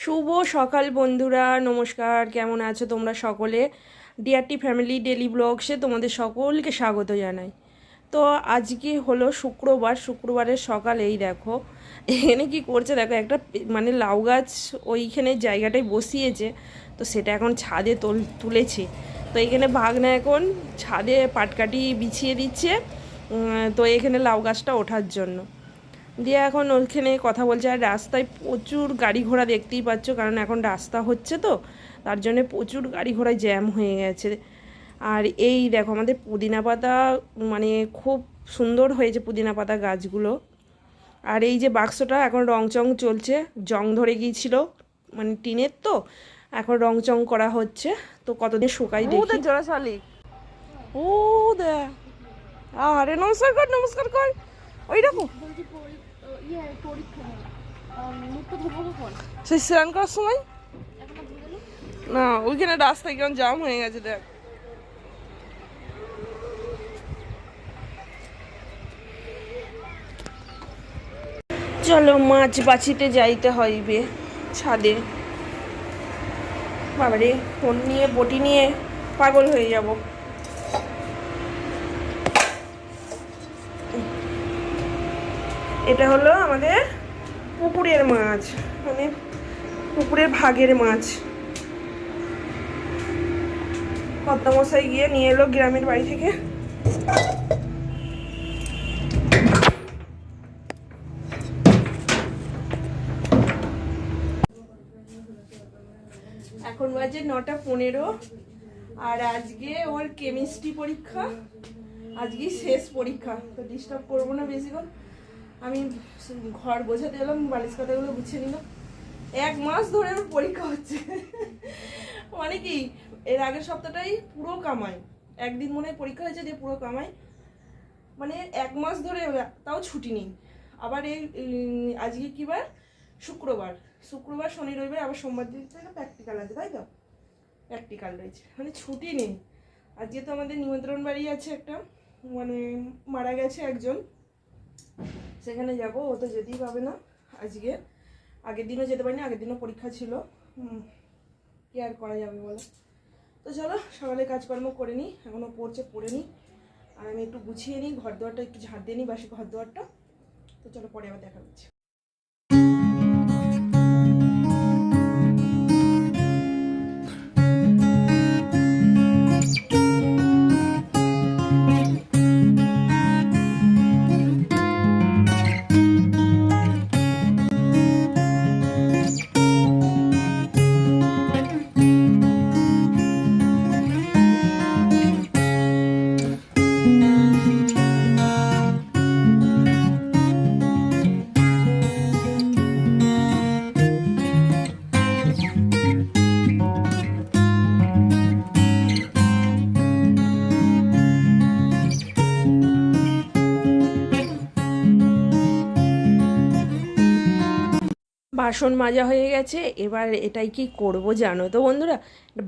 শুভ সকাল বন্ধুরা, নমস্কার, কেমন আছো তোমরা সকলে? ডিআরটি ফ্যামিলি ডেলি ব্লগসে তোমাদের সকলকে স্বাগত জানাই। তো আজকে হলো শুক্রবার, শুক্রবারের সকাল, এই দেখো। এখানে কি করছে দেখো, একটা মানে লাউ গাছ ওইখানে জায়গাটায় বসিয়েছে, তো সেটা এখন ছাদে তোল, তুলেছে। তো এখানে ভাগনা এখন ছাদে পাটকাটি বিছিয়ে দিচ্ছে তো এখানে লাউ গাছটা ওঠার জন্য। দিয়ে এখন ওইখানে কথা বলছে আর রাস্তায় প্রচুর গাড়ি ঘোড়া দেখতেই পাচ্ছ কারণ এখন রাস্তা হচ্ছে তো তার জন্য প্রচুর গাড়ি ঘোড়ায় জ্যাম হয়ে গেছে। আর এই দেখো আমাদের পুদিনা পাতা মানে খুব সুন্দর হয়েছে পুদিনা পাতা গাছগুলো। আর এই যে বাক্সটা এখন রং চং চলছে জং ধরে গিয়েছিল মানে টিনের তো এখন রং চং করা হচ্ছে। তো কতদিন শুকাই দেখি। জোড়া শালিক ও দে আরে নমস্কার কর নমস্কার কর। ওই রকম আহ, ইয়ে সেই স্নান করার সময়? না ওইখানে রাস্তায় কেমন জাম হয়ে গেছে দেখ। চলো মাছ বাছিতে যাইতে হইবে ছাদে। বাবারে ফোন নিয়ে বটি নিয়ে পাগল হয়ে যাব। এটা হলো আমাদের পুকুরের মাছ মানে পুকুরের ভাগের মাছ। পদ্মামশাই গিয়ে নিয়ে এলো গ্রামের বাড়ি থেকে। এখন বাজে নটা পনেরো, আর আজকে ওর কেমিস্ট্রি পরীক্ষা, আজকে শেষ পরীক্ষা, তো ডিস্টার্ব করব না বেশিক্ষণ। আমি ঘর বোঝাতে এলাম, বালিশ কাটাগুলো গুছিয়ে নিলাম। এক মাস ধরে আমার পরীক্ষা হচ্ছে। মানে কি, এর আগের সপ্তাহটাই পুরো কামাই। একদিন মনে হয় পরীক্ষা হয়েছে দিয়ে পুরো কামাই। মানে এক মাস ধরে তাও ছুটি নেই। আবার এই আজকে কি বার? শুক্রবার। শুক্রবার, শনি, রবিবার, আবার সোমবার দিন থেকে প্র্যাকটিক্যাল আছে, তাই তো? প্র্যাকটিক্যাল রয়েছে। মানে ছুটি নেই। আজকে তো আমাদের নিমন্ত্রণ বাড়ি আছে একটা। মানে মারা গেছে একজন। সেখানে যাব ও তো যেতেই পাবে না আজকে। আগের দিনও যেতে পারিনি, আগের দিনও পরীক্ষা ছিল। কি আর করা যাবে বলো? তো চলো, সকালে কাজকর্ম করে নিই এখনও পড়ছে, পড়ে নিই। আর আমি একটু গুছিয়ে নিই ঘর দোয়ারটা একটু ঝাড় দিয়ে নিই, বাসি ঘর দোয়ারটা তো চলো, পরে আবার দেখা হচ্ছে। বাসন মাজা হয়ে গেছে, এবার এটাই কি করব জানো তো বন্ধুরা?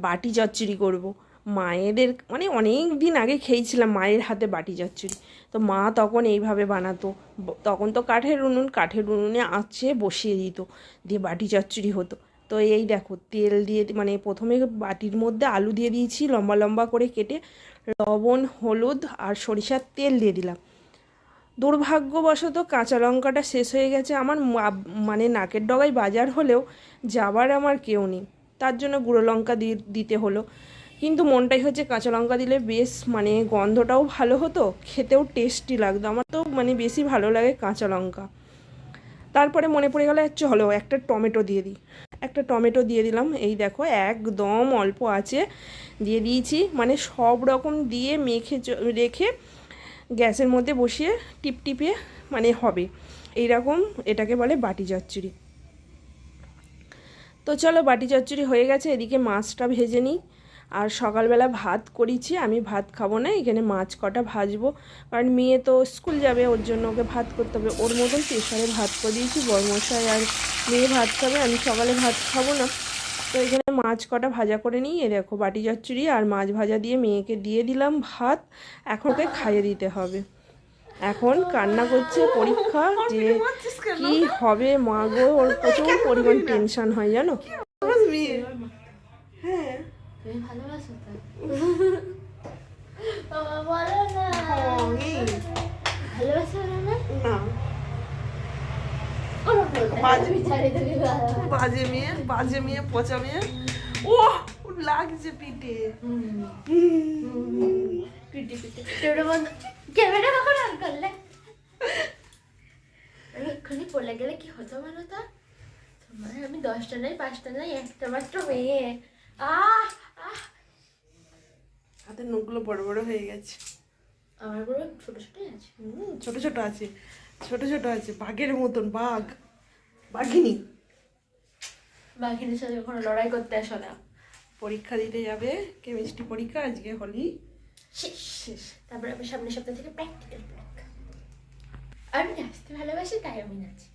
বাটি চচ্চড়ি করব। মায়েদের মানে অনেক দিন আগে খেয়েছিলাম মায়ের হাতে বাটি চচ্চড়ি। তো মা তখন এইভাবে বানাতো। তখন তো কাঠের উনুন, কাঠের উনুনে আঁচে বসিয়ে দিত, দিয়ে বাটি চচ্চড়ি হতো। তো এই দেখো, তেল দিয়ে মানে প্রথমে বাটির মধ্যে আলু দিয়ে দিয়েছি, লম্বা লম্বা করে কেটে লবণ, হলুদ আর সরিষার তেল দিয়ে দিলাম। দুর্ভাগ্যবশত কাঁচা লঙ্কাটা শেষ হয়ে গেছে আমার মানে নাকের ডগায় বাজার হলেও যাবার আমার কেউ নেই। তার জন্য গুঁড়ো লঙ্কা দিতে হলো। কিন্তু মনটাই হচ্ছে কাঁচা লঙ্কা দিলে বেশ মানে গন্ধটাও ভালো হতো, খেতেও টেস্টি লাগতো। আমার তো মানে বেশি ভালো লাগে কাঁচা লঙ্কা। তারপরে মনে পড়ে গেল চলো একটা টমেটো দিয়ে দিই। একটা টমেটো দিয়ে দিলাম। এই দেখো, একদম অল্প আছে। দিয়ে দিয়েছি। মানে সব রকম দিয়ে মেখে রেখে গ্যাসের মধ্যে বসিয়ে টিপ টিপে মানে হবে। এইরকম এটাকে বলে বাটি চচ্চড়ি। তো চলো বাটি চচ্চড়ি হয়ে গেছে, এদিকে মাছটা ভেজে নিই। আর সকালবেলা ভাত করেছি, আমি ভাত খাব না, এখানে মাছ কটা ভাজবো। কারণ মেয়ে তো স্কুল যাবে, ওর জন্য ওকে ভাত করতে হবে। ওর মতন প্রেশারে ভাত করে দিয়েছি, বরমশাই আর মেয়ে ভাত খাবে, আমি সকালে ভাত খাব না। তো এখানে মাছ কটা ভাজা করে নিই। এ দেখো বাটি চচ্চড়ি আর মাছ ভাজা দিয়ে মেয়েকে দিয়ে দিলাম ভাত। এখন ওকে খাইয়ে দিতে হবে। এখন কান্না করছে পরীক্ষা যে কি হবে মা গো? ওর প্রচুর পরিমাণ টেনশন হয় জানো? হ্যাঁ ভালোবাসো না না না ওরা বলতে বাজে- মেয়ে বাজে মেয়ে পচা মেয়ে। ও লাগছে পিঠে। ক্যামেরা বন্ধ ক্যামেরা কখন অন করলে আমি এক্ষুনি পড়লে গেলে কি হতো বলো তো? তোমার আমি দশটা নাই পাঁচটা নাই একটা মাত্র মেয়ে। আহ আহ। হাতের নখগুলো বড় বড় হয়ে গেছে। আমার বড় ছোট আছে। ছোট ছোট আছে। ছোট ছোট আছে বাঘের মতন বাঘ। বাঘিনী। বাঘিনীর সাথে কখনো লড়াই করতে আসো না। পরীক্ষা দিতে যাবে কেমিস্ট্রি পরীক্ষা আজকে হলি। শেষ শেষ। তারপরে আমি সামনের সপ্তাহ থেকে প্র্যাকটিক্যাল পরীক্ষা আমি নাচতে ভালোবাসি তাই আমি নাচি।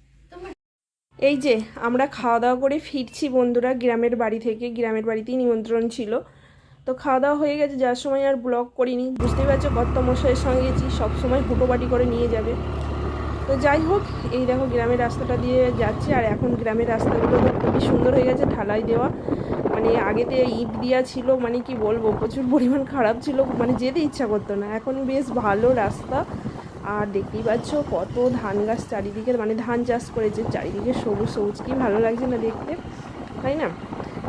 এই যে আমরা খাওয়া দাওয়া করে ফিরছি বন্ধুরা গ্রামের বাড়ি থেকে। গ্রামের বাড়িতেই নিমন্ত্রণ ছিল। তো খাওয়া দাওয়া হয়ে গেছে, যার সময় আর ব্লগ করিনি। বুঝতেই পারছ কর্তমশাইয়ের সঙ্গে গেছি, সবসময় হুটোবাটি করে নিয়ে যাবে। তো যাই হোক, এই দেখো গ্রামের রাস্তাটা দিয়ে যাচ্ছে, আর এখন গ্রামের রাস্তাগুলো তো খুবই সুন্দর হয়ে গেছে, ঢালাই দেওয়া। মানে আগেতে ইট দেওয়া ছিল মানে কি বলব, প্রচুর পরিমাণ খারাপ ছিল মানে যেতে ইচ্ছা করতো না। এখন বেশ ভালো রাস্তা, আর দেখতেই পাচ্ছ কত ধান গাছ চারিদিকে মানে ধান চাষ করেছে, চারিদিকে সবুজ সবুজ, কি ভালো লাগছে না দেখতে, তাই না?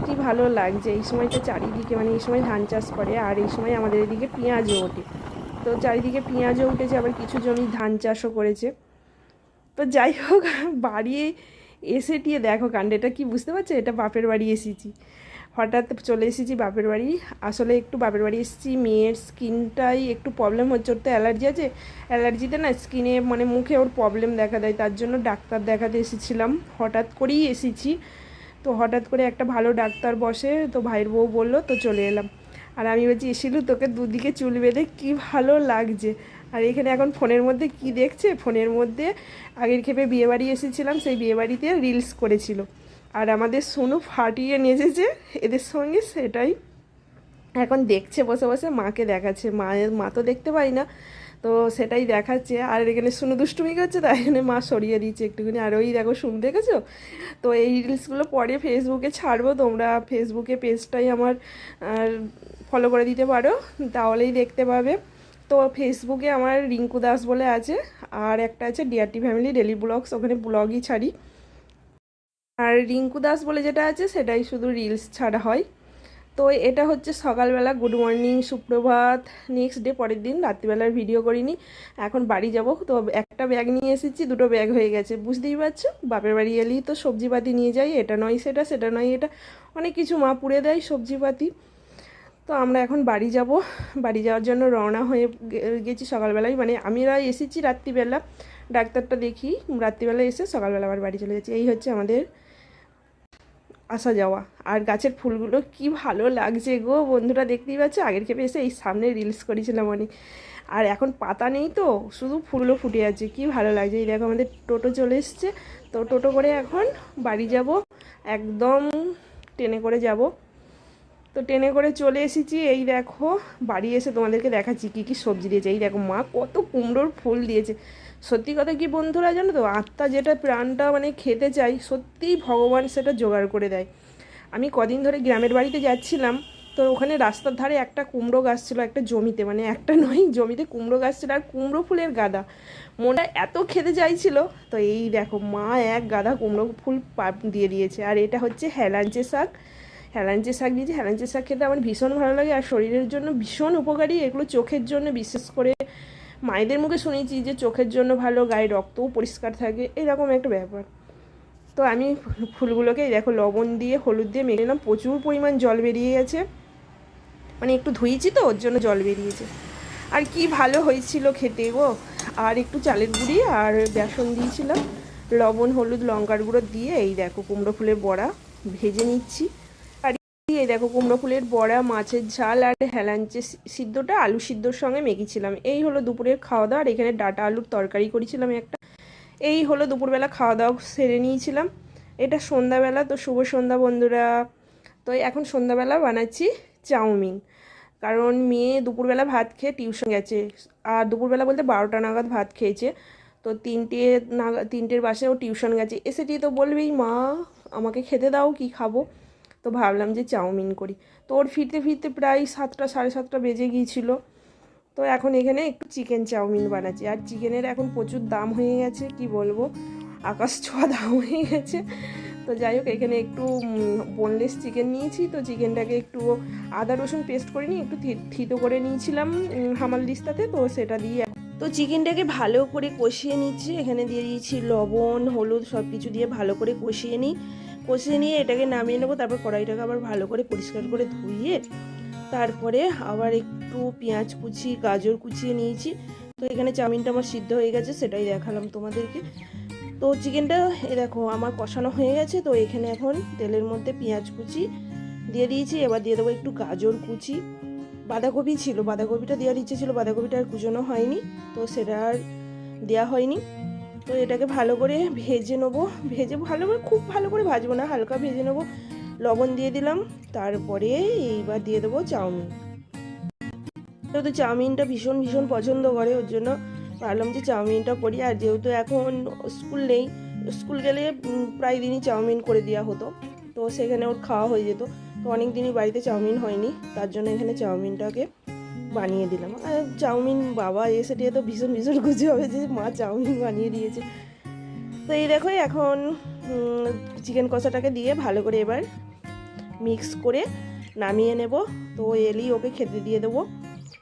কি ভালো লাগছে। এই সময়টা চারিদিকে মানে এই সময় ধান চাষ করে, আর এই সময় আমাদের এদিকে পেঁয়াজও ওঠে। তো চারিদিকে পেঁয়াজও উঠেছে, আবার কিছু জমি ধান চাষও করেছে। তো যাই হোক, বাড়ি এসে টিয়ে দেখো কাণ্ড, এটা কি বুঝতে পারছ? এটা বাপের বাড়ি এসেছি। হঠাৎ চলে এসেছি বাপের বাড়ি। আসলে একটু বাপের বাড়ি এসেছি, মেয়ের স্কিনটাই একটু প্রবলেম হচ্ছে। ওর তো অ্যালার্জি আছে। অ্যালার্জিতে না স্কিনে মানে মুখে ওর প্রবলেম দেখা দেয়। তার জন্য ডাক্তার দেখাতে এসেছিলাম। হঠাৎ করেই এসেছি। তো হঠাৎ করে একটা ভালো ডাক্তার বসে, তো ভাইয়ের বউ বলল, তো চলে এলাম। আর আমি বলছি এসিলু তোকে দুদিকে চুল বেঁধে কী ভালো লাগছে। আর এখানে এখন ফোনের মধ্যে কি দেখছে? ফোনের মধ্যে আগের খেপে বিয়েবাড়ি এসেছিলাম, সেই বিয়েবাড়িতে রিলস করেছিল। আর আমাদের সোনু ফাটিয়ে নেচেছে, এদের সঙ্গে সেটাই। এখন দেখছে, বসে বসে মাকে দেখাচ্ছে। মায়ের, মা তো দেখতে পাই না। তো সেটাই দেখাচ্ছে। আর এখানে শুনে, দুষ্টুমি করছে, তাই এখানে মা সরিয়ে দিচ্ছে একটুখানি। আর ওই দেখো শুন দেখেছ? তো এই রিলসগুলো পরে ফেসবুকে ছাড়বো। তোমরা ফেসবুকে পেজটাই আমার ফলো করে দিতে পারো, তাহলেই দেখতে পাবে। তো ফেসবুকে আমার রিঙ্কু দাস বলে আছে, আর একটা আছে ডিআরটি ফ্যামিলি ডেলি ব্লগস ওখানে ব্লগই ছাড়ি। আর রিঙ্কু দাস বলে যেটা আছে, সেটাই শুধু রিলস ছাড়া হয়। তো এটা হচ্ছে সকালবেলা গুড মর্নিং সুপ্রভাত নেক্সট ডে পরের দিন রাত্রিবেলার ভিডিও করিনি, এখন বাড়ি যাব। তো একটা ব্যাগ নিয়ে এসেছি, দুটো ব্যাগ হয়ে গেছে। বুঝতেই পারছ? বাপের বাড়ি এলেই তো সবজিপাতি নিয়ে যাই, এটা নয় সেটা সেটা নয় এটা। অনেক কিছু মা পুড়ে দেয় সবজিপাতি। তো আমরা এখন বাড়ি যাব। বাড়ি যাওয়ার জন্য রওনা হয়ে গেছি সকালবেলায়। মানে আমরা এসেছি রাত্রিবেলা। ডাক্তারটা দেখি, রাত্রিবেলা এসে সকালবেলা আবার বাড়ি চলে যাচ্ছি এই হচ্ছে আমাদের আসা যাওয়া। আর গাছের ফুলগুলো কি ভালো লাগছে গো বন্ধুরা দেখতেই পাচ্ছ? আগের খেপে এসে এই সামনে রিলস করেছিলাম অনেক আর এখন পাতা নেই তো, শুধু ফুলগুলো ফুটে আছে। কি ভালো লাগছে। এই দেখো আমাদের টোটো চলে এসছে। তো টোটো করে এখন বাড়ি যাব। একদম ট্রেনে করে যাব। তো ট্রেনে করে চলে এসেছি। এই দেখো, বাড়ি এসে তোমাদেরকে দেখাচ্ছি কী কী সবজি দিয়েছে। এই দেখো মা, কত কুমড়োর ফুল দিয়েছে। সত্যি কথা কি বন্ধুরা জানো তো? আত্মা যেটা প্রাণটা মানে খেতে চাই সত্যিই ভগবান সেটা জোগাড় করে দেয়। আমি কদিন ধরে গ্রামের বাড়িতে যাচ্ছিলাম, তো ওখানে রাস্তার ধারে একটা কুমড়ো গাছ ছিল, একটা জমিতে মানে একটা নয়, জমিতে কুমড়ো গাছ ছিল আর কুমড়ো ফুলের গাদা। মনটা এত খেতে চাইছিল, তো এই দেখো, মা এক গাদা কুমড়ো ফুল দিয়ে দিয়েছে। আর এটা হচ্ছে হেলাঞ্চে শাক। হেলাঞ্চে শাক দিয়েছে। হেলাঞ্চে শাক খেতে আমার ভীষণ ভালো লাগে, আর শরীরের জন্য ভীষণ উপকারী। এগুলো চোখের জন্য বিশেষ করে মায়েদের মুখে শুনেছি যে চোখের জন্য ভালো গায়ে রক্তও পরিষ্কার থাকে, এরকম একটা ব্যাপার। তো আমি ফুলগুলোকে দেখো, লবণ দিয়ে, হলুদ দিয়ে মেখে নিলাম। প্রচুর পরিমাণ জল বেরিয়ে গেছে। মানে একটু ধুয়েছি তো, ওর জন্য জল বেরিয়েছে। আর কি ভালো হয়েছিল খেতে গো। আর একটু চালের গুঁড়ি আর বেসন দিয়েছিলাম। লবণ, হলুদ, লঙ্কার গুঁড়ো দিয়ে এই দেখো, কুমড়ো ফুলের বড়া ভেজে নিচ্ছি। এই দেখো কুমড়ো ফুলের বড়া, মাছের ঝাল আর হেলাঞ্চে সিদ্ধটা আলু সিদ্ধর সঙ্গে মেখেছিলাম। এই হলো দুপুরের খাওয়া দাওয়া আর এখানে ডাটা আলুর তরকারি করেছিলাম একটা। এই হলো দুপুরবেলা খাওয়া দাওয়া সেরে নিয়েছিলাম। এটা সন্ধ্যাবেলা, তো শুভ সন্ধ্যা বন্ধুরা। তো এখন সন্ধ্যাবেলা বানাচ্ছি চাউমিন। কারণ মেয়ে দুপুরবেলা ভাত খেয়ে টিউশন গেছে। আর দুপুরবেলা বলতে বারোটা নাগাদ ভাত খেয়েছে। তো তিনটে নাগাদ তিনটের বাসে ও টিউশন গেছে। এসে দিয়ে তো বলবেই, মা, আমাকে খেতে দাও, কি খাব? তো ভাবলাম যে চাউমিন করি। তো ওর ফিরতে ফিরতে প্রায় সাতটা, সাড়ে সাতটা বেজে গিয়েছিল। তো এখন এখানে একটু চিকেন চাউমিন বানাচ্ছি। আর চিকেনের এখন প্রচুর দাম হয়ে গেছে, কি বলব? আকাশ ছোঁয়া দাম হয়ে গেছে। তো যাই হোক, এখানে একটু বোনলেস চিকেন নিয়েছি। তো চিকেনটাকে একটু আদা, রসুন পেস্ট করে নিয়ে একটু থিতো করে নিয়েছিলাম হামাল দিস্তাতে তো সেটা দিয়ে তো চিকেনটাকে ভালো করে কষিয়ে নিচ্ছি। এখানে দিয়ে দিয়েছি লবণ, হলুদ সব কিছু দিয়ে ভালো করে কষিয়ে নিই। কষিয়ে নিয়ে এটাকে নামিয়ে নেব, তারপর কড়াইটাকে আবার ভালো করে পরিষ্কার করে ধুইয়ে তারপরে আবার একটু পেঁয়াজ কুচি, গাজর কুচিয়ে নিয়েছি। তো এখানে চাউমিনটা আমার সিদ্ধ হয়ে গেছে, সেটাই দেখালাম তোমাদেরকে। তো চিকেনটা, এ দেখো, আমার কষানো হয়ে গেছে, তো এখানে এখন তেলের মধ্যে পেঁয়াজ কুচি দিয়ে দিয়েছি, এবার দিয়ে দেবো একটু গাজর কুচি। বাঁধাকপি ছিল, বাঁধাকপিটা দেওয়ার ইচ্ছে ছিল, বাঁধাকপিটা আর কুচোনো হয়নি, তো সেটা আর দেওয়া হয়নি। তো এটাকে ভালো করে ভেজে নেব। ভেজে ভালো করে, খুব ভালো করে ভাজবো না, হালকা ভেজে নেব। লবণ দিয়ে দিলাম, তারপরে এইবার দিয়ে দেবো চাউমিন। যেহেতু চাউমিনটা ভীষণ ভীষণ পছন্দ করে, ওর জন্য ভাবলাম যে চাউমিনটা করি। আর যেহেতু এখন স্কুল নেই, স্কুল গেলে প্রায় দিনই চাউমিন করে দেওয়া হতো। তো সেখানে ওর খাওয়া হয়ে যেত। তো অনেক দিনই বাড়িতে চাউমিন হয়নি, তার জন্য এখানে চাউমিনটাকে বানিয়ে দিলাম। আর চাউমিন বাবা এসে দিয়ে তো ভীষণ ভীষণ খুশি হবে যে মা চাউমিন বানিয়ে দিয়েছে। তো এই দেখো, এখন চিকেন কষাটাকে দিয়ে ভালো করে এবার মিক্স করে নামিয়ে নেব। তো এলি ওকে খেতে দিয়ে দেবো।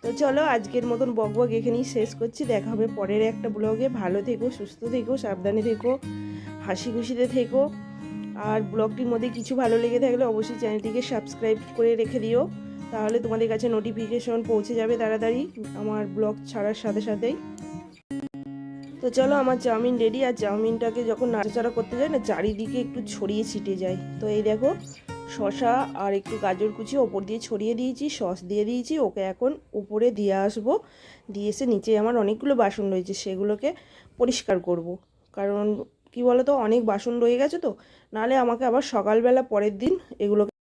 তো চলো, আজকের মতন বক বক এখানেই শেষ করছি। দেখা হবে পরের একটা ব্লগে। ভালো থেকো, সুস্থ থেকো, সাবধানে থেকো হাসি খুশিতে থেকো। আর ব্লগটির মধ্যে কিছু ভালো লেগে থাকলে অবশ্যই চ্যানেলটিকে সাবস্ক্রাইব করে রেখে দিও। তাহলে তোমাদের কাছে নোটিফিকেশন পৌঁছে যাবে তাড়াতাড়ি আমার ব্লগ ছাড়ার সাথে সাথেই। তো চলো আমার চাউমিন রেডি আর চাউমিনটাকে যখন নাড়াচাড়া করতে যায় না, চারিদিকে একটু ছড়িয়ে ছিটে যায়। তো এই দেখো শশা আর একটু গাজর কুচি ওপর দিয়ে ছড়িয়ে দিয়েছি, সস দিয়ে দিয়েছি, ওকে এখন উপরে দিয়ে আসব। দিয়ে এসে নিচে আমার অনেকগুলো বাসন রয়েছে, সেগুলোকে পরিষ্কার করব। কারণ কি বলো তো অনেক বাসন রয়ে গেছে তো, নাহলে আমাকে আবার সকালবেলা পরের দিন এগুলোকে